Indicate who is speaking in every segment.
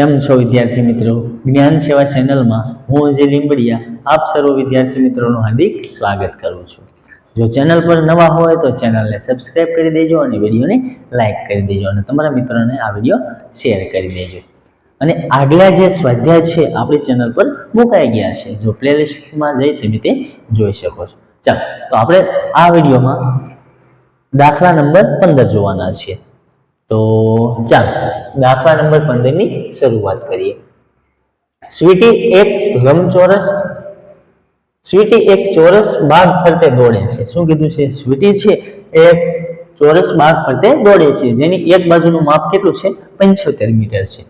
Speaker 1: કેમ છો વિદ્યાર્થી મિત્રો? જ્ઞાન સેવા ચેનલમાં હું અજય લીંબડિયા, આપ સર્વ વિદ્યાર્થી મિત્રોનું હાર્દિક સ્વાગત કરું છું. જો ચેનલ પર નવા હોય તો ચેનલને સબસ્ક્રાઇબ કરી દેજો અને વિડીયોને લાઇક કરી દેજો અને તમારા મિત્રોને આ વીડિયો શેર કરી દેજો. અને આગલા જે સ્વાધ્યાય છે, આપણી ચેનલ પર મુકાઈ ગયા છે. જો પ્લેલિસ્ટમાં જઈ તમે તે જોઈ શકો છો. ચાલો, તો આપણે આ વિડીયોમાં દાખલા નંબર પંદર જોવાના છીએ. તો ચાલો દાખલા નંબર પંદરની શરૂઆત કરીએ. સ્વીટી એક લંબચોરસ સ્વીટી એક ચોરસ બાગ ફરતે દોડે છે. શું કીધું છે? સ્વીટી છે એ ચોરસ બાગ ફરતે દોડે છે. જેની એક બાજુનું માપ કેટલું છે? પંચોતેર મીટર છે.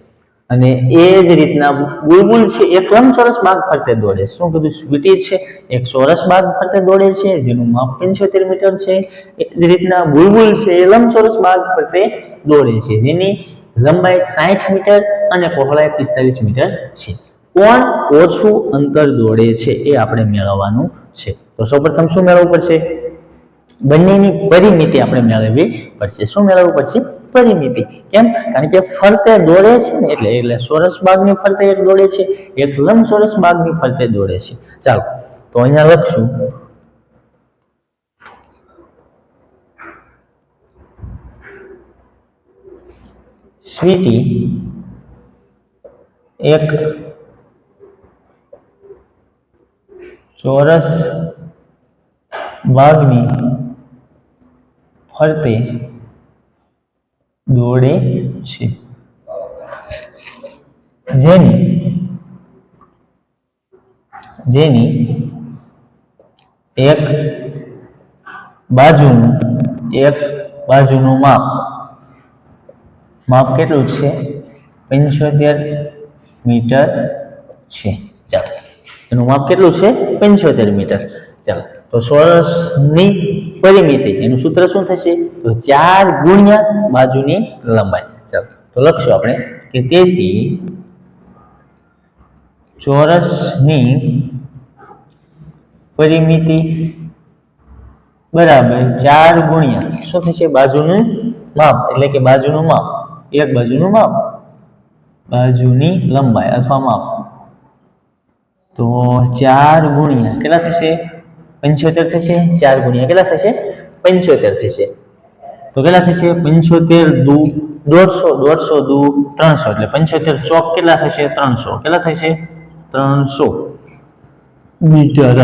Speaker 1: અને એ જ રીતના બુલબુલ છે, એ લંબચોરસ બાગ ફરતે દોડે શું કીધું? સ્વીટી છે, એક ચોરસ બાગ ફરતે દોડે છે, જેનું માપ પંચોતેર મીટર છે. એ જ રીતના બુલબુલ છે, એ લંબચોરસ બાગ ફરતે દોડે છે, જેની લંબાઈ સાઠ મીટર અને પહોળાઈ પિસ્તાલીસ મીટર છે. કોણ ઓછું અંતર દોડે છે એ આપણે મેળવવાનું છે. તો સૌપ્રથમ શું મેળવવું પડશે? બંનેની પરિમિતિ આપણે મેળવવી પડશે. શું મેળવવું પડશે? પરિમિતિ. કેમ? કારણ કે ફરતે દોડે છે ને એટલે એટલે ચોરસ બાગની ફરતે એક દોડે છે, એક લંબચોરસ બાગની ફરતે દોડે છે. ચાલો, તો અહીંયા લખશું. સ્વીટી એક ચોરસ બાગની ફરતે દોડે છે. જેની જેની એક બાજુનું એક બાજુનું માપ માપ કેટલું છે? પંચોતેર મીટર છે. ચાલો, એનું માપ કેટલું છે? પંચોતેર મીટર. ચાલો, તો ચોરસની પરિમિતિ એનું સૂત્ર શું થશે? તો ચાર ગુણ્યા બાજુની લંબાઈ. ચાલો, તો લખશું આપણે કે તેથી ચોરસની પરિમિતિ બરાબર ચાર ગુણ્યા, શું થશે? બાજુનું માપ. એટલે કે બાજુનું માપ. એક બાજુનું માપ. બાજુની લંબાઈ અથવા માપ. તો ચાર ગુણ્યા, કેટલા થશે? પંચોતેર થશે, ચાર ગુણ્યા કેટલા થશે? પંચોતેર થશે. તો કેટલા થશે? પંચોતેર દુ દોઢસો દોઢસો દુ ત્રણસો. એટલે પંચોતેર ચોક કેટલા થશે? ત્રણસો. કેટલા થશે? ત્રણસો મીટર.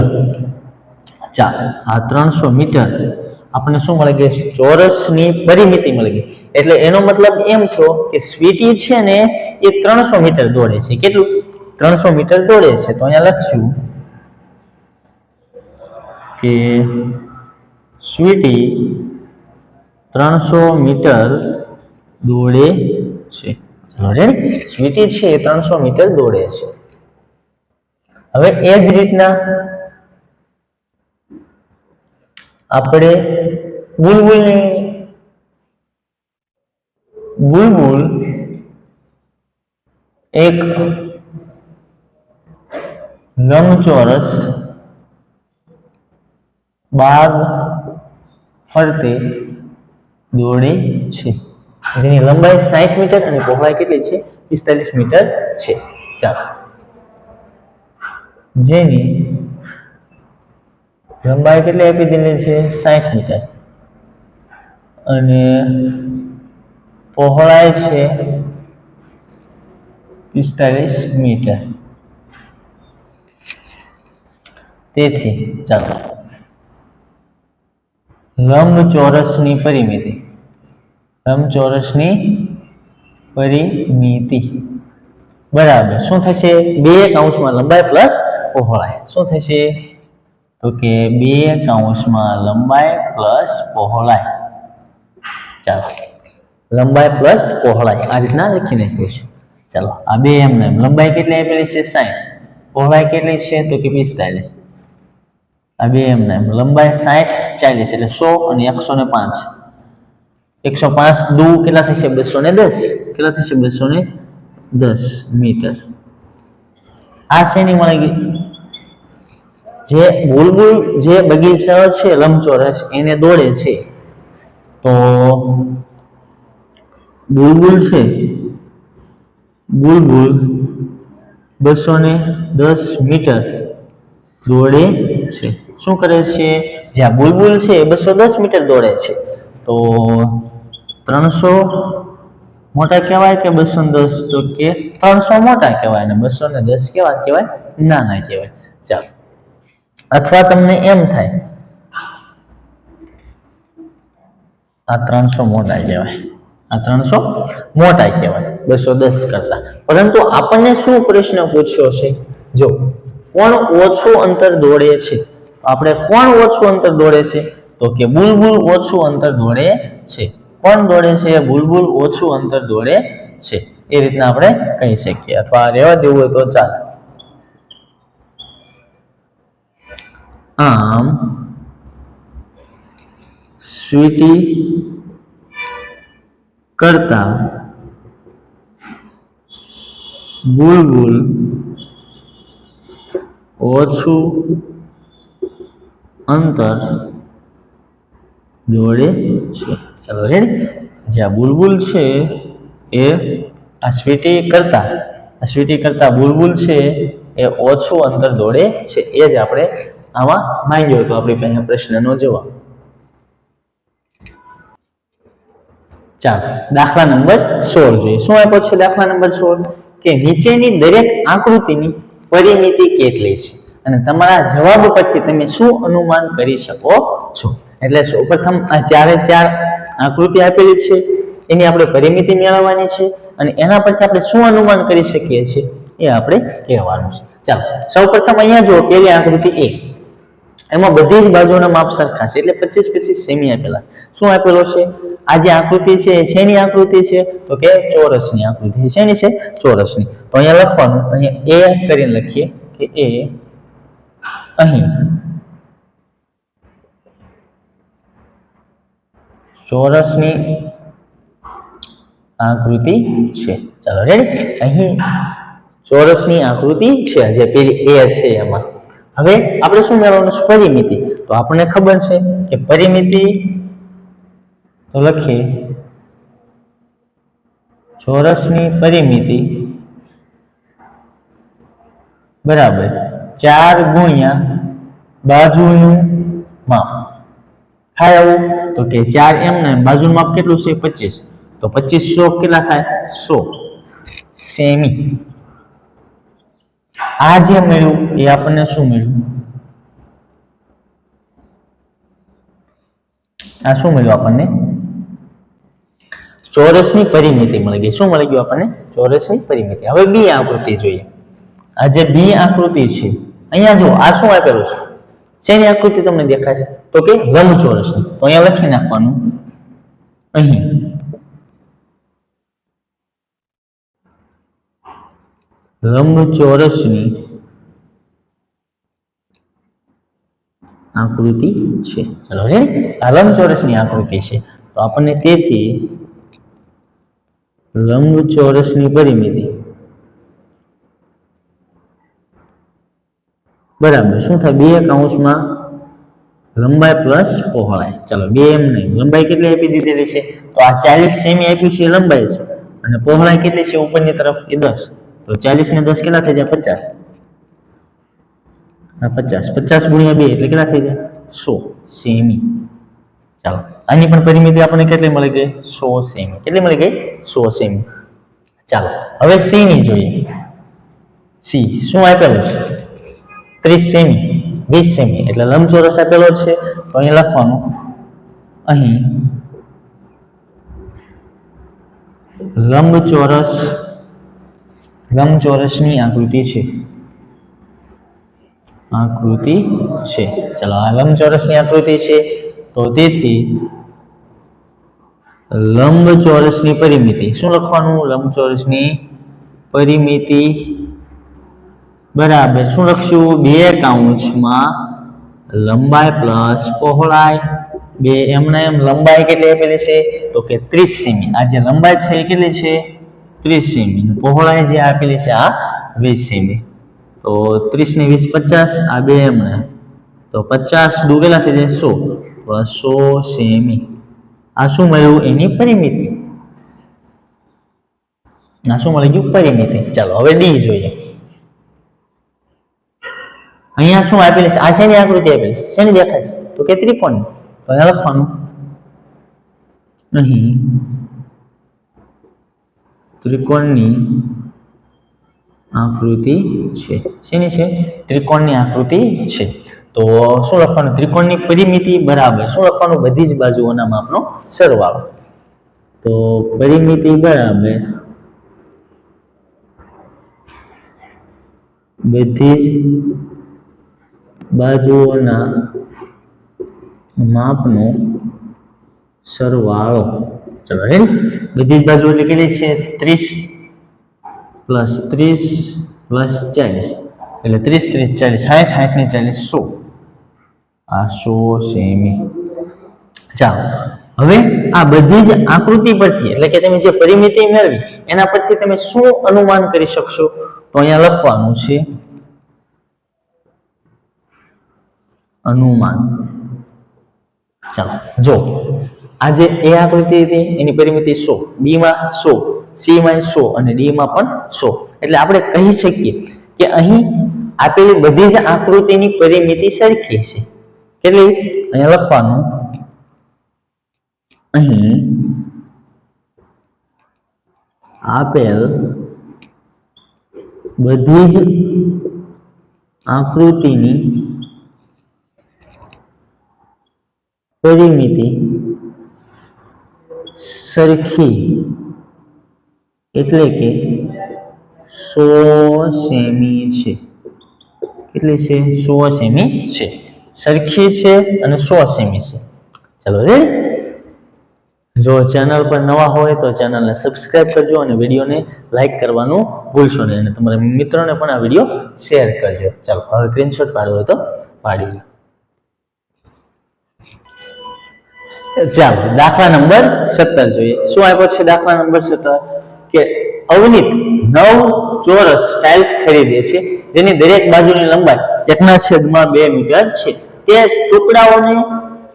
Speaker 1: ચાર આ ત્રણસો મીટર આપણને શું મળી ગઈ? ચોરસની પરિમિતિ મળી ગઈ. એટલે એનો મતલબ એમ થયો કે સ્વીટી છે ને એ ત્રણસો મીટર દોડે છે. કેટલું? ત્રણસો મીટર દોડે છે. તો અહીંયા લખશું. કે સ્વીટી ત્રણસો મીટર દોડે છે. સ્વીટી છે એ ત્રણસો મીટર દોડે છે. હવે એ જ રીતના આપણે બુલબુલની બુલબુલ એક લંબચોરસ બાગ ફરતે દોડે છે. જેની લંબાઈ સાઠ મીટર અને પહોળાઈ કેટલી છે? પિસ્તાલીસ મીટર છે. ચાલો. જેની લંબાઈ કેટલી આપી દીધી છે? સાઠ મીટર. અને પહોળાઈ છે પિસ્તાલીસ મીટર. તેથી, ચાલો. લંબચોરસની પરિમિતિ. લંબચોરસની પરિમિતિ. બરાબર. શું થશે? બે કૌંસમાં લંબાઈ પ્લસ પહોળાઈ. શું થશે? તો કે બે કૌંસમાં લંબાઈ પ્લસ પહોળાઈ. ચાલો. લંબાઈ પ્લસ પહોળાઈ. આ રીતના લખી નાખ્યું છે. ચાલો. આ બે એમને. લંબાઈ કેટલી આપેલી છે? સાઈઠ. પહોળાઈ કેટલી છે? તો કે પિસ્તાલીસ. આ બે એમ ને લંબાઈ સાઠ ચાલીસ એટલે સો અને એકસો ને પાંચ. એકસો પાંચ દુ કેટલા થશે બસો ને દસ. કેટલા થશે બસો ને દસ મીટર. આ શ્રેણી મળી જે બુલબુલ જે બગીચા છે, લંબચોરસ, એને દોડે છે. તો બુલબુલ છે. બુલબુલ બસો ને દસ મીટર દોડે છે. શું કરે છે? જ્યાં બુલબુલ છે એ બસો દસ મીટર દોડે છે. તો ત્રણસો મોટા કહેવાય કે બસો દસ તો કે ત્રણસો મોટા કહેવાય ને બસો ને દસ કેવા કહેવાય? નાના કહેવાય. ચાલો. અથવા તમને એમ થાય, આ ત્રણસો મોટા કહેવાય. આ ત્રણસો મોટા કહેવાય, બસો દસ કરતા. પરંતુ આપણને શું પ્રશ્ન પૂછ્યો છે? જો, કોણ ઓછું અંતર દોડે છે? આપણે કોણ ઓછું અંતર દોડે છે? તો કે બુલબુલ ઓછું અંતર દોડે છે. કોણ દોડે છે? બુલબુલ ઓછું અંતર દોડે છે. એ રીતના આપણે કહી શકીએ. અથવા રહેવા દેવું હોય તો ચાલે. આમ, સ્વીટી કરતા બુલબુલ ઓછું અંતર દોડે છે. ચાલો રેડી જ્યાં બુલબુલ છે, એ આ સ્વીટી કરતા, આ સ્વીટી કરતા બુલબુલ છે, એ ઓછું અંતર દોડે છે. એ જ આપણે આમાં માંગ્યો હતો આપણી પાસે પ્રશ્નનો જવાબ. ચાલો, દાખલા નંબર સોળ જોઈએ. શું આપ્યો છે દાખલા નંબર સોળ? કે નીચેની દરેક આકૃતિની પરિમિતિ કેટલી છે? અને તમારા જવાબ પરથી તમે શું અનુમાન કરી શકો છો? એટલે સૌપ્રથમ આ ચારે ચાર આકૃતિ આપેલી છે, એની આપણે પરિમિતિ મેળવવાની છે અને એના પરથી આપણે શું અનુમાન કરી શકીએ છીએ એ આપણે કહેવાનું છે. ચાલો, સૌપ્રથમ અહીંયા જો પેલી આકૃતિ એ એમાં બધી જ બાજુના માપ સરખા છે, એટલે પચીસ પચીસ સેમી આપેલા. શું આપેલો છે? આ જે આકૃતિ છે, એ શેની આકૃતિ છે? તો કે ચોરસની આકૃતિ. શેની છે? ચોરસની. તો અહીંયા લખવાનું, અહીંયા એ કરીને લખીએ કે એ અહીં. ચોરસની આકૃતિ છે. ચાલો રેડી અહીં ચોરસની આકૃતિ છે, જે પેલી એ છે એમાં. હવે આપણે શું મેળવવાનું છે? પરિમિતિ. તો આપણને ખબર છે કે પરિમિતિ, તો લખીએ. ચોરસની પરિમિતિ, બરાબર. ચાર ગુણ્યા બાજુનું માપ. થાય આવું? તો કે ચાર એમ ને બાજુનું માપ કેટલું છે? પચીસ. તો પચીસ સો કેટલા થાય? સો. સેમી. આ જે મળ્યું, એ આપણને શું મળ્યું? આ શું મળ્યું આપણને? ચોરસની પરિમિતિ મળી ગઈ. શું મળી ગયું આપણને? ચોરસની પરિમિતિ. હવે બી આકૃતિ જોઈએ. આ જે બી આકૃતિ છે, અહીંયા જો આ શું આપેલું છે? શેની આકૃતિ તમને દેખાય છે? તો કે લંબચોરસની તો અહીંયા લખી નાખવાનું. અહીં. લંબચોરસની આકૃતિ છે. ચલો રે આ લંબચોરસની આકૃતિ છે. તો આપણને તેથી લંબચોરસની પરિમિતિ બરાબર. શું થાય? બે કાઉન્સમાં લંબાઈ પ્લસ પહોળાઈ ચલો, બે એમ નહીં. લંબાઈ કેટલી આપી દીધેલી છે? તો આ ચાલીસ સેમી આપી છે લંબાઈ છે. અને પહોળાઈ કેટલી છે ઉપરની તરફ? એ દસ. તો ચાલીસ ને દસ કેટલા થઈ જાય? પચાસ. હા, પચાસ. પચાસ ગુણ્યા બે એટલે કેટલા થઈ જાય? સો સેમી. ચાલો, આની પણ પરિમિતિ આપણને કેટલી મળી ગઈ? સો સેમી. કેટલી મળી ગઈ? સો સેમી. ચાલો, હવે સી ની જોઈએ. સી. શું આપેલું છે? ત્રીસ સેમી, વીસ સેમી, એટલે લંબચોરસ આપેલો છે. તો અહીં લખવાનું. અહીં લંબચોરસ, લંબચોરસની આકૃતિ છે. આકૃતિ છે. ચલો, આ લંબચોરસની આકૃતિ છે. તો તેથી લંબચોરસની પરિમિતિ. શું લખવાનું? લંબચોરસની પરિમિતિ બરાબર. શું લખશું? બે કાઉન્સમાં લંબાઈ પ્લસ પહોળાઈ. બે એમને એમ લંબાઈ કેટલી આપેલી છે? તો કે ત્રીસ સેમી. આ જે લંબાઈ છે એ કેટલી છે? ત્રીસ સેમી. પહોળાઈ જે આપેલી છે આ વીસ સેમી. તો ત્રીસ ને વીસ પચાસ, આ બે એમને તો પચાસ ડૂબેલા થઈ જાય સો સો સેમી. આ શું મળ્યું? એની પરિમિતિ. આ શું મળી ગયું? પરિમિતિ. ચાલો, હવે ડી જોઈએ. અહીંયા શું આપેલી છે? આ શેની આકૃતિ આપેલી છે? શેની દેખાય છે? તો કે ત્રિકોણ તો અહીંયા લખવાનું. અહીં ત્રિકોણની આકૃતિ છે. શેની છે? ત્રિકોણની આકૃતિ છે. તો શું લખવાનું? ત્રિકોણની પરિમિતિ બરાબર. શું લખવાનું? બધી જ બાજુઓના માપનો સરવાળો. તો પરિમિતિ બરાબર બધી જ બાજુઓના માપનો સરવાળો. ચલો રેડી બધી જ બાજુ એટલે કેટલી છે. ત્રીસ પ્લસ ત્રીસ પ્લસ ચાલીસ. એટલે ત્રીસ ત્રીસ, ચાલીસ. સાઠ સાઠ ને ચાલીસ, સો. આ સો સેમી ચાલો, હવે આ બધી જ આકૃતિ પરથી, એટલે કે તમે જે પરિમિતિ મેળવી, એના પરથી તમે શું અનુમાન કરી શકશો? તો અહીંયા લખવાનું છે અનુમાન. ચાલો, જો આ એ આકૃતિ હતી, એની પરિમિતિ સો. બી સો સી સો અને ડી પણ સો. એટલે આપણે કહી શકીએ કે અહીં આપેલી બધી જ આકૃતિની પરિમિતિ સરખી છે કેટલી અહીંયા લખવાનું, અહીં આપેલ બધી જ આકૃતિની પરિમિતિ સરખી એટલે કે સો સેમી છે. કેટલી છે સો સેમી છે. સરખી છે અને સો સેમી છે. ચલો રે જો ચેનલ પર નવા હોય તો ચેનલને સબસ્ક્રાઇબ કરજો અને વિડીયોને લાઇક કરવાનું ભૂલશો નહીં. અને તમારા મિત્રોને પણ આ વીડિયો શેર કરજો. ચાલો, હવે સ્ક્રીનશોટ પાડવો હોય તો પાડી લો ચાલો, દાખલા નંબર સત્તર જોઈએ. શું આપ્યો છે દાખલા નંબર સત્તર? કે અવનીત નવ ચોરસ ટાઇલ્સ ખરીદે છે, જેની દરેક બાજુની લંબાઈ એકના છેદમાં બે મીટર છે. તે ટુકડાઓને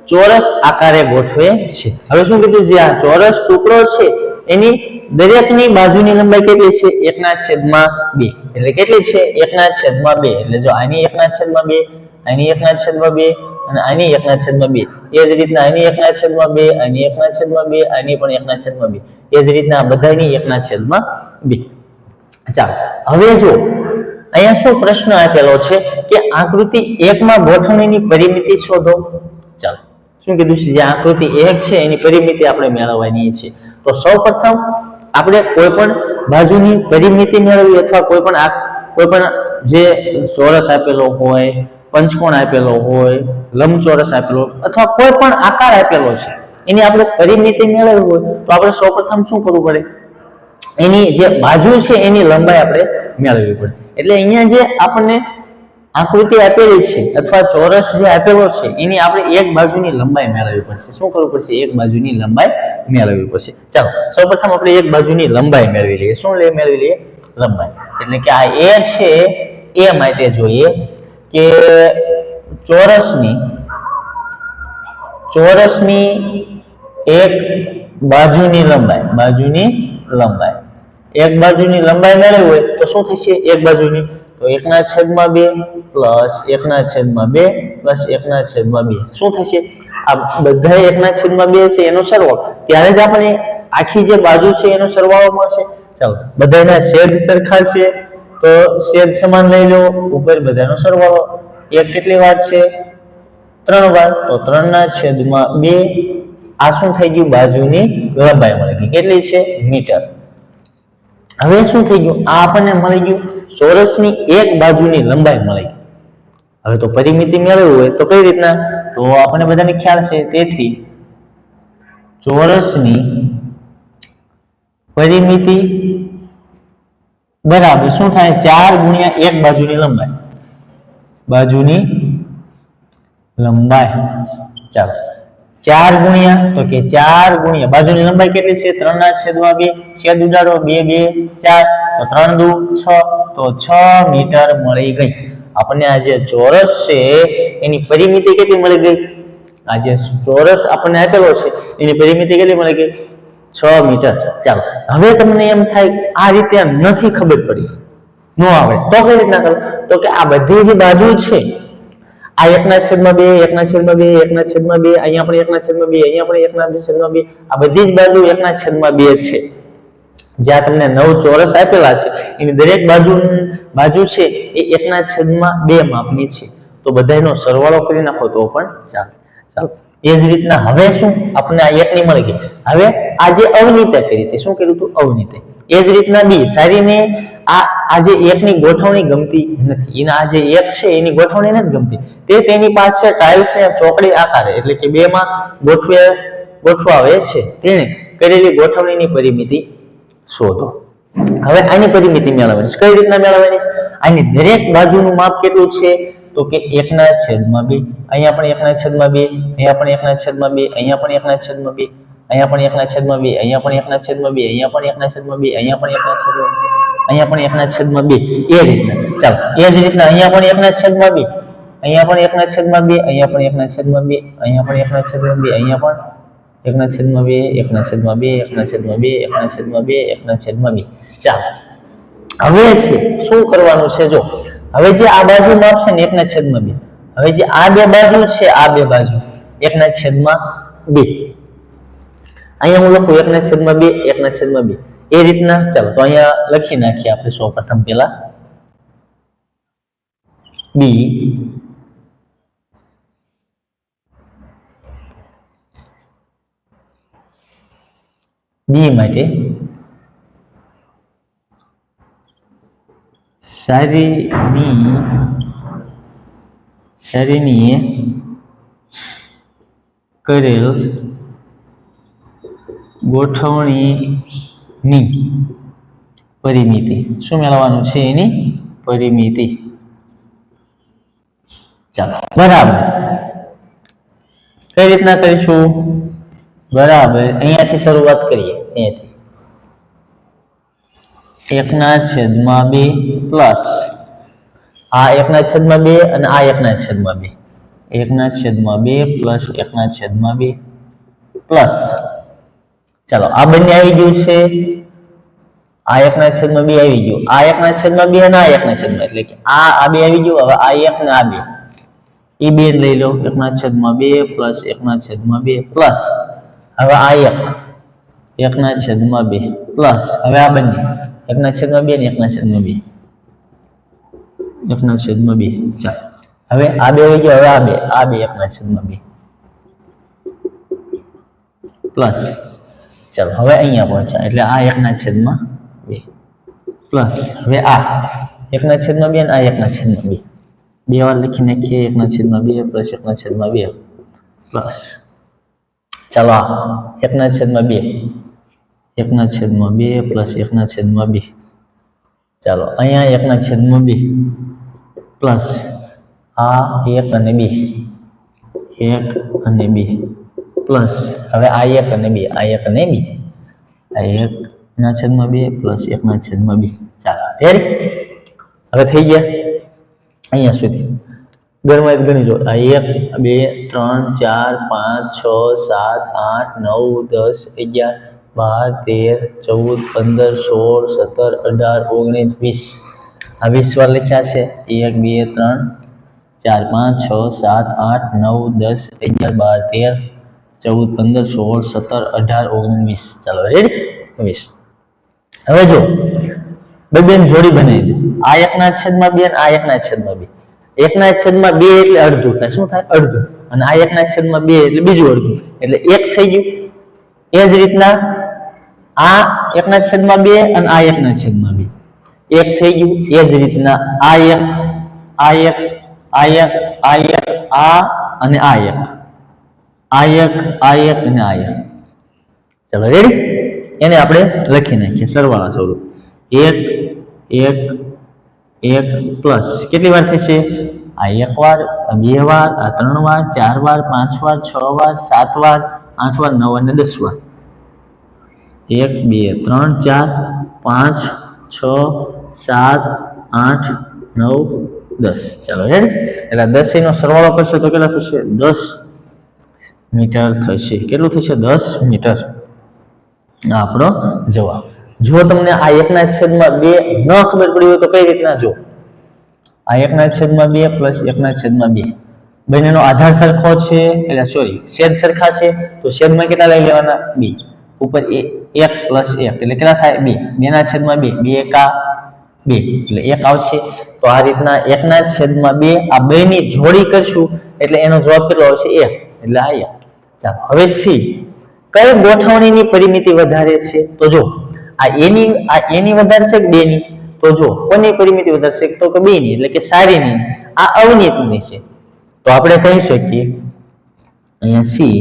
Speaker 1: ચોરસ આકારે ગોઠવે છે. હવે શું કીધું જે આ ચોરસ ટુકડો છે, એની દરેકની બાજુની લંબાઈ કેટલી છે? એકના છેદમાં બે. એટલે કેટલી છે? એકના છેદમાં બે. એટલે જો આની એકના છેદમાં બે, આની એકના છેદમાં બે અને આની એકના છેદમાં બે. એ જ રીતના આની એકના છેદમાં બે, આની એકના છેદમાં બે, આની પણ એકના છેદમાં બે. એ જ રીતના બધાની એકના છેદમાં બે. ચાલો, હવે જો અહીંયા શું પ્રશ્ન આપેલો છે કે આકૃતિ એકમાં ગોઠવણીની પરિમિતિ શોધો. ચાલો, શું કીધું છે? જે આકૃતિ એક છે, એની પરિમિતિ આપણે મેળવવાની છે. તો સૌપ્રથમ આપણે કોઈ પણ બાજુની પરિમિતિ મેળવવી અથવા કોઈ પણ કોઈ પણ જે ચોરસ આપેલો હોય પંચકોણ આપેલો હોય, લંબચોરસ આપેલો અથવા કોઈ પણ આકાર આપેલો છે, એની આપણે પરિમિતિ મેળવવી હોય, તો આપણે સૌપ્રથમ શું કરવું પડે? એની જે બાજુ છે એની લંબાઈ આપણે મેળવવી પડે. એટલે અહીંયા જે આપણને આકૃતિ આપેલી છે, અથવા ચોરસ જે આપેલો છે, એની આપણે એક બાજુની લંબાઈ મેળવવી પડશે. શું કરવું પડશે? એક બાજુની લંબાઈ મેળવવી પડશે. ચાલો, સૌપ્રથમ આપણે એક બાજુની લંબાઈ મેળવી લઈએ. શું લે, મેળવી લઈએ? લંબાઈ. એટલે કે આ એ છે, એ માટે જોઈએ કે ચોરસની ચોરસની એક બાજુની લંબાઈ બાજુની લંબાઈ. એક બાજુની લંબાઈ મેળવી હોય તો શું થશે? એક બાજુની. તો એકના છેદમાં બે પ્લસ એકના છેદમાં બે પ્લસ એકના છેદમાં બે. શું થશે? આ બધા એકના છેદમાં બે છે, એનો સરવાળો. ત્યારે જ આપણે આખી જે બાજુ છે, એનો સરવાળો મળશે. ચાલો બધાના છેદ સરખા છે. તો છેદ સમાન લઈ લો, ઉપર બધાનો સરવાળો. એક કેટલી વાર છે? ત્રણ વાર, તો ત્રણના છેદમાં બે. આ શું થઈ ગયું? બાજુની લંબાઈ મળી ગઈ. કેટલી છે? મીટર. હવે શું થઈ ગયું? આ આપણને મળી ગયું ચોરસની એક બાજુની લંબાઈ મળી ગઈ. હવે તો પરિમિતિ મેળવવું હોય તો કઈ રીતના? તો આપણને બધાને ખ્યાલ છે. તેથી ચોરસની પરિમિતિ બરાબર, શું થાય? ચાર ગુણ્યા એક બાજુની લંબાઈ. બાજુની લંબાઈ. ચાલો. ચાર ગુણ્યા, તો કે ચાર ગુણ્યા, બાજુની લંબાઈ કેટલી છે? ત્રણ ના છેદમાં બે છેદ ઉડાડો, બે બે, ચાર, તો ત્રણ દુ, છ, તો છ મીટર મળી ગઈ. આપણને આ જે ચોરસ છે, એની પરિમિતિ કેટલી મળી ગઈ? આ જે ચોરસ આપણને આપેલો છે, એની પરિમિતિ કેટલી મળી ગઈ? છ મીટર ચાલો. હવે તમને એમ થાય, આ રીતે નથી ખબર પડી. ન આવે. તો કઈ રીતના કરો તો કે આ બધી જે બાજુ છે, આ એકના છેદમાં બે, એકના છેદમાં બે, એકના છેદમાં બે, અહીંયા પણ એકના છેદમાં બે, અહીંયા પણ એકના છેદમાં બે, આ બધી જ બાજુ એકના છેદમાં બે છે. જ્યાં તમને નવ ચોરસ આપેલા છે, એની દરેક બાજુ બાજુ છે એ એકના છેદમાં બે માપની છે. તો બધાયનો સરવાળો કરી નાખો તો પણ ચાલે. ચાલો. એ જ રીતના હવે શું? આપણને આ એકની મળી ગઈ. હવે આ જે અવનીતે કરી હતી. શું કર્યું હતું અવનીત. એ જ રીતના બી સારીને આ આ એકની ગોઠવણી ગમતી નથી. એના આ એક છે, એની ગોઠવણી નથી ગમતી. તે તેની પાસે ટાઇલ્સ ચોકડી આકારે, એટલે કે બે માં ગોઠવે ગોઠવાવે છે. તેણે કરેલી ગોઠવણીની પરિમિતિ શોધો. હવે આની પરિમિતિ મેળવવાની કઈ રીતના મેળવવાની આની દરેક બાજુનું માપ કેટલું છે? તો કે એકના છેદમાં બે. અહીંયા પણ એકના છેદમાં બે, અહીંયા પણ એકના છેદમાં બે, અહીંયા પણ એકના છેદમાં બે. અહીંયા પણ એકના છેદમાં બે અહીંયા પણ એકના છેદમાં બે અહીંયા પણ એકના છેદમાં બે અહીંયા પણ એકના છેદમાં અહીંયા પણ એકના છેદમાં બે એ રીતના ચાલો એ જ રીતના અહીંયા પણ એકના છેદમાં બે અહીંયા પણ એકના છેદમાં બે અહીંયા પણ એકના છેદમાં બે અહીંયા પણ એકના છેદમાં બે અહીંયા પણ એકના છેદમાં બે એકના છેદમાં બે એકના છેદમાં બે એકના છેદમાં બે એકના છેદમાં બે ચાલો હવે શું કરવાનું છે જો હવે જે આ બાજુ માપ છે ને એકના છેદમાં બે હવે જે આ બે બાજુ છે આ બે બાજુ એકના છેદમાં બે અહીંયા હું લખું એકના છેદમાં બે એકના છેદમાં બે એ રીતના ચાલો તો અહીંયા લખી નાખીએ આપણે સૌ પ્રથમ પેલા બી બી માટે સારીની સારીનીએ કરેલ ગોઠવણીની પરિમિતિ. શું મેળવવાનું છે એની પરિમિતિ? ચાલો, બરાબર. કઈ રીતના કરીશું? બરાબર, અહીંયાથી શરૂઆત કરીએ, અહીંયાથી. એકના છેદમાં બે પ્લસ. આ એકના છેદમાં બે અને આ એકના છેદમાં બે. એકના છેદમાં બે પ્લસ એકના છેદમાં બે પ્લસ. ચાલો આ બંને આવી ગયું છે આ એકના છેદમાં બે આવી ગયું આ એકના છેદમાં બે અને આ એકના છેદમાં એટલે કે આ આ બે આવી ગયું હવે આ એક ને આ બે એ બે લઈ લો એકના છેદમાં બે પ્લસ એકના છેદમાં બે પ્લસ હવે આ એક એકના છેદમાં બે પ્લસ હવે આ બંને એકના છેદમાં બે ને એકના છેદમાં બે એકના છેદમાં બે ચાલો હવે આ બે આવી ગયો હવે આ બે આ બે એકના છેદમાં બે પ્લસ ચાલો હવે અહીંયા પહોંચ્યા એટલે આ એકના છેદમાં બે પ્લસ હવે આ એકના છેદમાં બે ને આ એકના છેદમાં બે બે વાર લખી નાખીએ એકના છેદમાં બે પ્લસ એકના છેદમાં બે પ્લસ ચાલો આ એકના છેદમાં બે એકના છેદમાં બે પ્લસ એકના છેદમાં બે ચાલો અહીંયા એકના છેદમાં બે પ્લસ આ એક અને બે એક અને બે પ્લસ હવે આ એક અને બે, આ એક અને બે. આ એકના છેદમાં બે પ્લસ એકના છેદમાં બે. ચાલો રેડી હવે થઈ ગયા? અહીંયા સુધી. ગણવા ગણી લો. આ એક, બે, ત્રણ, ચાર, પાંચ, છ, સાત, આઠ, નવ, દસ, અગિયાર, બાર, તેર, ચૌદ, પંદર, સોળ, સત્તર, અઢાર, ઓગણીસ, વીસ. આ વીસ વાર લખ્યા છે. એક, બે, ત્રણ, ચાર, પાંચ, છ, સાત, આઠ, નવ, દસ, અગિયાર, બાર, તેર ચૌદ, પંદર, સોળ, સત્તર, અઢાર, ઓગણીસ. ચાલો રેડી વીસ હવે જો બે બેન જોડી બનાવી આ એકના છેદમાં બે આ એકના છેદમાં બે. એકના છેદમાં બે એટલે અડધું થાય. શું થાય? અડધું. અને આ એકના છેદમાં બે એટલે બીજું અડધું. એટલે એક થઈ ગયું. એ જ રીતના આ એકના છેદમાં બે અને આ એકના છેદમાં બે. એક થઈ ગયું. એ જ રીતના આ એક આ એક આ એક આ એક, આ અને આ એક. આ એક આ એક અને આ એક ચલો રેડી એને આપણે લખી નાખીએ, સરવાળા સ્વરૂપ. એક એક એક પ્લસ કેટલી વાર થશે? આ એક વાર બે વાર, આ ત્રણ વાર, ચાર વાર, પાંચ વાર, છ વાર, સાત વાર, આઠ વાર, નવ અને દસ વાર. એક, બે, ત્રણ, ચાર, પાંચ, છ, સાત, આઠ, નવ, દસ. ચાલો રેડી એટલે દસ નો સરવાળો કરશો તો કેટલા થશે? દસ. મીટર થશે. કેટલું થશે? દસ મીટર. આપણો જવાબ. જો તમને આ એકના છેદમાં બે ન ખબર પડી હોય તો કઈ રીતના જો આ એકના છેદમાં બે પ્લસ એકના છેદમાં બે. બંનેનો આધાર સરખો છે? એટલે સોરી છેદ સરખા છે? તો છેદમાં કેટલા લઈ લેવાના? બે. ઉપર એક પ્લસ એક. એટલે કેટલા થાય? બે. બેના છેદમાં બે. બે એકા બે. એટલે એક આવશે. તો આ રીતના એકના છેદમાં બે. આ બેની જોડી કરશું. એટલે એનો જવાબ કેટલો આવશે? એક. એટલે આ એક. ચાલો, હવે સી. કઈ ગોઠવણીની પરિમિતિ વધારે છે? તો જો, આ એની આ એની વધારે છે કે બેની? તો જો, કોની પરિમિતિ વધારે છે તો કે બેની, એટલે કે સારીની. આ અવનીતની છે. તો આપણે કહી શકીએ, અહીંયા સી.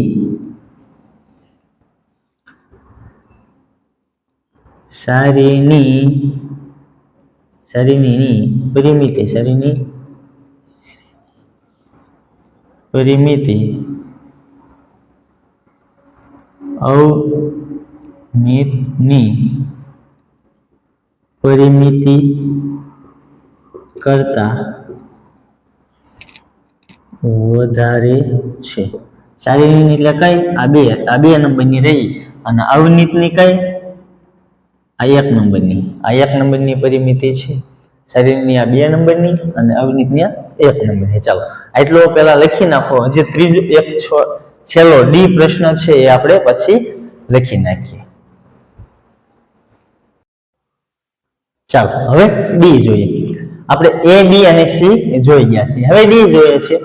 Speaker 1: સારીની સારીની પરિમિતિ સારીની પરિમિતિ. અવનીતની પરિમિતિ કરતા વધારે છે. શારીરિક એટલે કઈ? આ બે. આ બે નંબરની રહી અને અવનીતની કઈ? આ એક નંબરની. આ એક નંબરની પરિમિતિ છે. શરીરની આ બે નંબરની અને અવનીતની આ એક નંબરની. ચાલો, આટલો પહેલા લખી નાખો. હજી ત્રીજું એક છ- છેલ્લો ડી પ્રશ્ન છે એ આપણે પછી લખી નાખીએ. ચાલો, હવે ડી જોઈએ. આપણે એ બી અને સી જોઈ ગયા છીએ. હવે ડી જોઈએ છે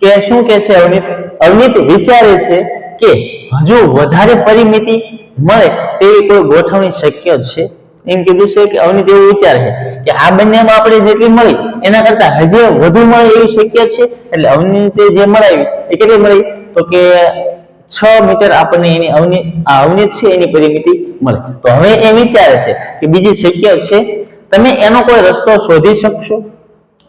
Speaker 1: કે શું કે છે અવનીત? અવનીત વિચારે છે કે હજુ વધારે પરિમિતિ મળે તેવી કોઈ ગોઠવણી શક્ય છે? એમ કીધું છે કે અવનીત એવું વિચારે છે કે આ બંનેમાં આપણે જેટલી મળી, એના કરતા હજી વધુ મળે એવી શક્ય છે? એટલે અવનીતે જે મળાવી, એ કેટલી મળી? તો કે છ મીટર આપણને એની અવની, આ અવનીત છે, એની પરિમિતિ મળે. તો હવે એ વિચારે છે કે બીજી શક્ય છે, તમે એનો કોઈ રસ્તો શોધી શકશો?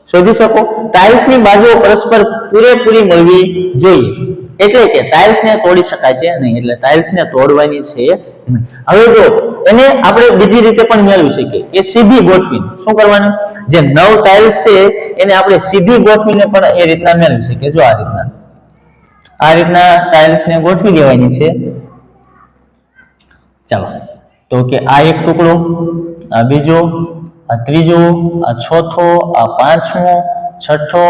Speaker 1: શોધી શકો? ટાઇલ્સની બાજુઓ પરસ્પર પૂરેપૂરી મળવી જોઈએ. એટલે કે ટાઇલ્સ ને તોડી શકાય છે નહીં, એટલે ટાઇલ્સ ને તોડવાની છે હવે જો, એને આપણે બીજી રીતે પણ મેળવી શકીએ. કે સીધી ગોઠવી શું કરવાનું? જે નવ ટાઇલ્સ છે, એને આપણે સીધી ગોઠવીને પણ એ રીતના મેળવી શકીએ. જો આ રીતના. આ રીતના ટાઇલ્સ ને ગોઠવી દેવાની છે. ચાલો, તો કે આ એક ટુકડો, આ બીજો, આ ત્રીજો, આ ચોથો, આ પાંચમો, છઠ્ઠો,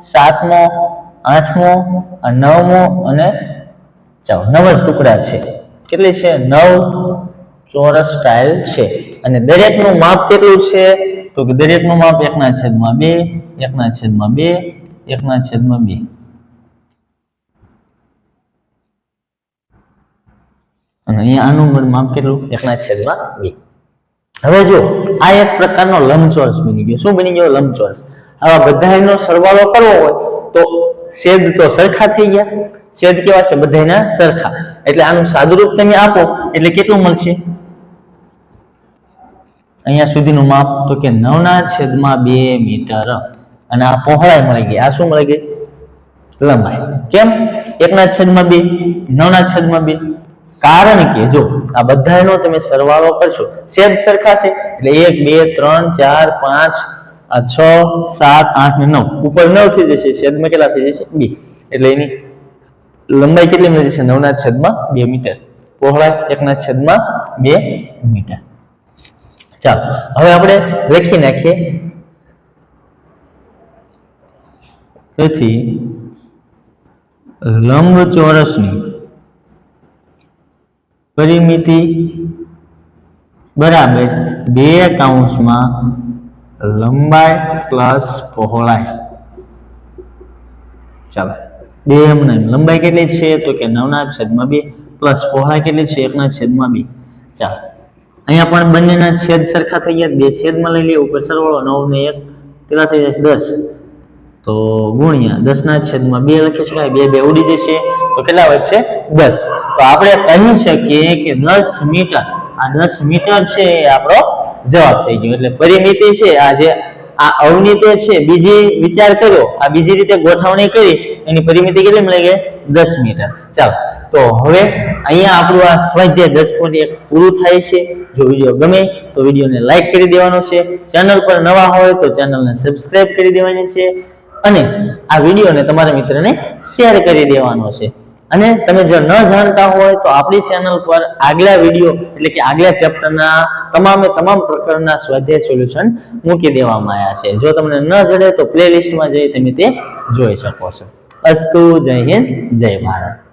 Speaker 1: સાતમો, આઠમો, આ નવમો અને ચાલો, નવ જ ટુકડા છે. કેટલી છે? નવ ચોરસ ટાઇલ છે. અને દરેકનું માપ કેટલું છે? તો કે દરેકનું માપ એકના છેદમાં બે, એકના છેદમાં બે, એકના છેદમાં બે. અને અહીંયા આનું પણ માપ કેટલું? એકના છેદમાં બે. હવે જો, આ એક પ્રકારનો લંબચોરસ બની ગયો. શું બની ગયો? લંબચોરસ. આવા બધાનો સરવાળો કરવો હોય તો છેદ તો સરખા થઈ ગયા. છેદ કેવા છે? બધાના સરખા. એટલે આનું સાદુરૂપ તમે આપો. એટલે કેટલું મળશે? અહીંયા સુધીનું માપ તો કે નવના છેદમાં બે મીટર. અને આ પહોળાઈ મળી ગઈ. આ શું મળી ગઈ? લંબાઈ. કેમ? એકના છેદમાં બે, નવના છેદમાં બે. કારણ કે જો આ બધાનો તમે સરવાળો કરશો, સેમ સરખા છે. એટલે એક, બે, ત્રણ, ચાર, પાંચ છ, સાત, આઠ ને નવ. ઉપર નવ થઈ જશે, છેદમાં કેટલા થઈ જશે? બે. એટલે એની લંબાઈ કેટલી મળી જશે? નવના છેદમાં બે મીટર. પહોળાઈ એકના છેદમાં બે મીટર. ચાલો, હવે આપણે લખી નાખીએ. તેથી લંબચોરસની પરિમિતિ બરાબર બે કાઉન્સમાં લંબાઈ પ્લસ પહોળાઈ. ચાલો, બે એમ નહીં, લંબાઈ કેટલી છે? તો કે નવના છેદમાં બે પ્લસ પહોળાઈ કેટલી છે? એકના છેદમાં બે. ચાલો, અહીંયા પણ બંનેના છેદ સરખા થઈ ગયા. બે છેદમાં લઈ લઈએ ઉપર સરવાળો નવ ને એક કેટલા થઈ જશે દસ. તો ગુણ્યા દસ ના છેદમાં બે લખી શકાય, બે બે ઉડી જશે. તો કેટલા વધશે? દસ. તો આપણે કહી શકીએ કે દસ મીટર, આ દસ મીટર છે એ આપણો જવાબ થઈ ગયો. એટલે પરિમિતિ છે, આ જે, આ અવનીતે છે, બીજી વિચાર કર્યો, આ બીજી રીતે ગોઠવણી કરી, એની પરિમિતિ કેટલી મળી ગઈ? દસ મીટર. ચાલો. તો હવે અહીંયા આપણું આ સ્વાધ્યાય દસ પોઈન્ટ એક પૂરું થાય છે. જો વીડિયો ગમે તો વિડીયોને લાઇક કરી દેવાનો છે. ચેનલ પર નવા હોય તો ચેનલને સબસ્ક્રાઇબ કરી દેવાની છે. અને આ વિડીયોને તમારા મિત્રને શેર કરી દેવાનો છે. અને તમે જો ન જાણતા હોય તો આપણી ચેનલ પર આગલા વીડિયો એટલે કે આગલા ચેપ્ટરના તમામે તમામ પ્રકારના સ્વાધ્યાય સોલ્યુશન મૂકી દેવામાં આવ્યા છે. જો તમને ન જડે તો પ્લે લિસ્ટમાં જઈ તમે તે જોઈ શકો છો. અસ્તુ, જય હિન્દ, જય ભારત.